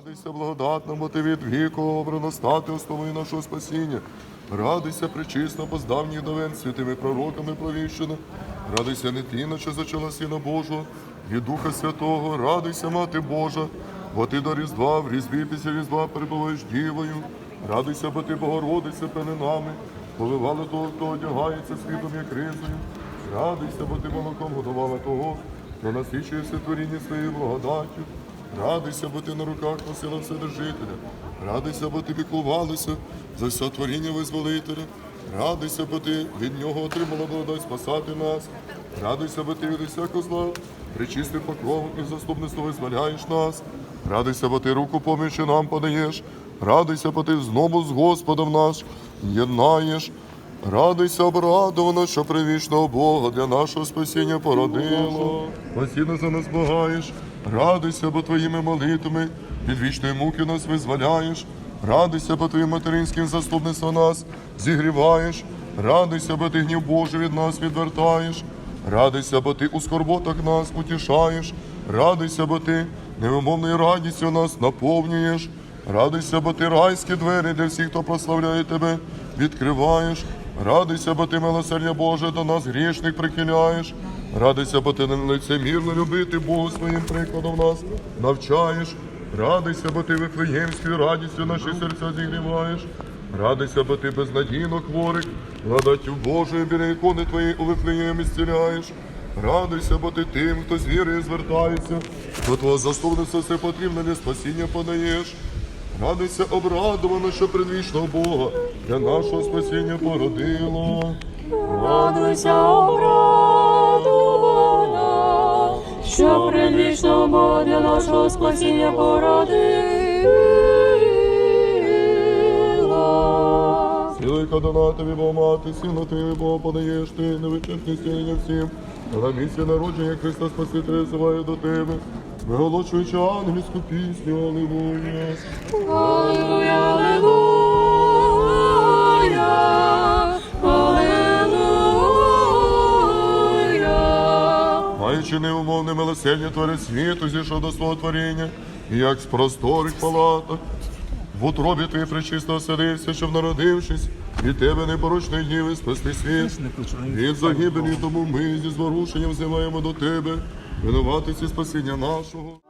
Радуйся, благодатному ти від віку, обрано стати основою нашого спасіння. Радуйся, причисно, бо з давніх святими пророками провіщено. Радуйся, дитина, що зачала Сина Божого, від Духа Святого, радуйся, Мати Божа, бо ти до Різдва, в різдві після Різдва перебуваєш дівою. Радуйся, бо ти Богородиця пеленами, поливала того, хто одягається світом, як ризою. Радуйся, бо ти молоком годувала того, хто насичується творіння своєю благодаттю. Радуйся, бо ти на руках носила Вседержителя. Радуйся, бо ти піклувалася за все творіння визволителя. Радуйся, бо ти від нього отримала благодать спасати нас. Радуйся, бо ти від усякого зла, причистив покровом і заступництво визволяєш нас. Радуйся, бо ти руку помічі нам подаєш. Радуйся, бо ти знову з Господом наш єднаєш. Радуйся, обрадовано, що привічного Бога для нашого спасіння породило. Постійно за нас благаєш. Радуйся, бо твоїми молитвами від вічної муки нас визволяєш. Радуйся, бо твоїм материнським заступництвом нас зігріваєш. Радуйся, бо ти гнів Божий від нас відвертаєш. Радуйся, бо ти у скорботах нас утішаєш. Радуйся, бо ти невимовною радістю нас наповнюєш. Радуйся, бо ти райські двері для всіх, хто прославляє тебе, відкриваєш. Радуйся, бо ти милосердя Боже до нас грішних прихиляєш. Радуйся, бо ти лицемірно любити Бога своїм прикладом нас навчаєш. Радуйся, бо ти вифлеємською радістю наші серця зігріваєш. Радуйся, бо ти безнадійно хворих, благодаттю Божою біля ікони твої у Вифлеємі зціляєш. Радуйся, бо ти тим, хто з вірою звертається, до твого заступництва все потрібне для спасіння подаєш. Радуйся, обрадовано, що предвічного Бога для нашого спасіння породило. Радуйся, обрадована, що предвічного для нашого спасіння породила. Сілика дана тобі, бо мати, сину тобі, Бога подаєш ти, невичерпні стілення всім. На місці народження Христа Спасителя зиває до тебе, виголошуючи ангельську пісню, Аллилуйя. Аллилуйя, аллилуйя, аллилуйя. Маючи неумовне милосердя творець світу, зійшов до свого творіння, і як з просторих палаток. В утробі твій причисто оселився, щоб народившись, від тебе непорочної діви спасти світ. Від загибелі тому ми зі зворушенням взиваємо до тебе, винуватиці спасіння нашого.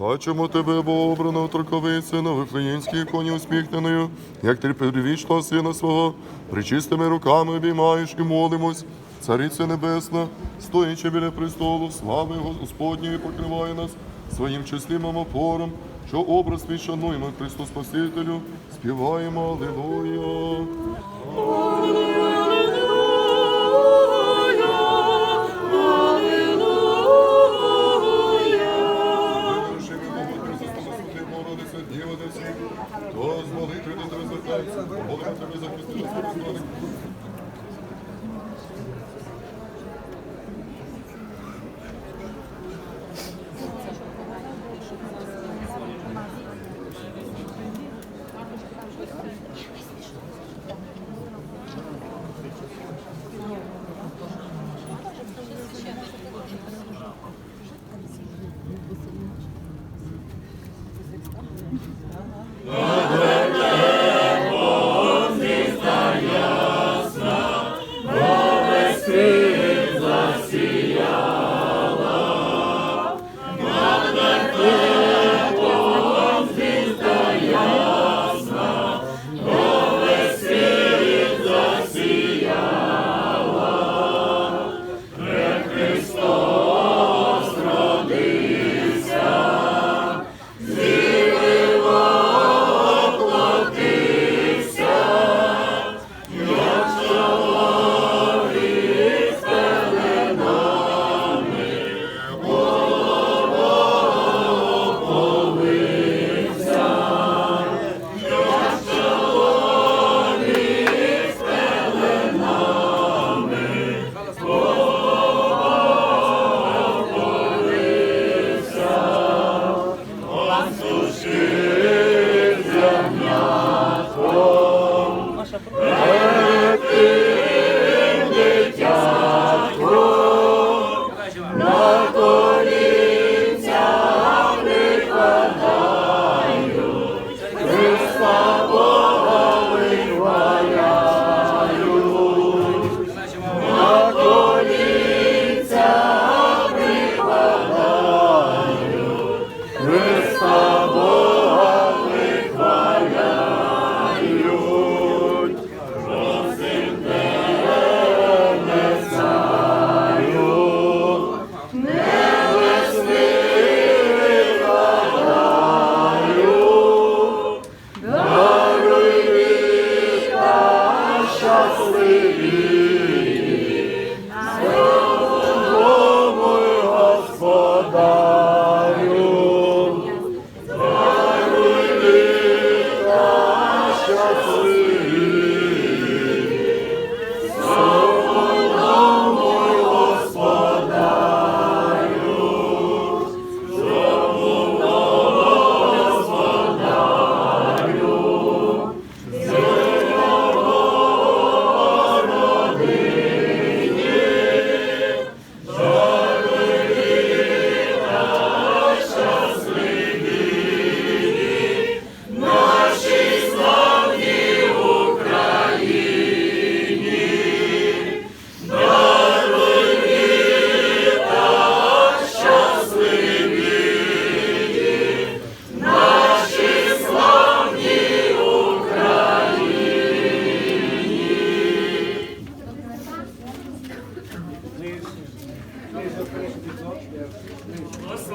А чому тебе бо обрано торковиця на вифлеємській іконі усміхненою, як ти первічного сина свого, причистими руками обіймаєш і молимось, цариця небесна, стоячи біля престолу, слави Господньої покриває нас своїм числимим опором, що образ твій шануємо Христу Спасителю, співаємо Аллилуйя. Діва до тебе звертається, молимо тебе захисти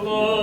Oh.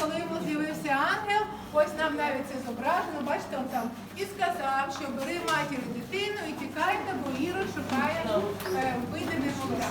коли йому з'явився ангел. Ось нам навіть це зображено, бачите, он там і сказав, що бери матір і дитину і тікайте, бо Іро шукає е, вбити немовля.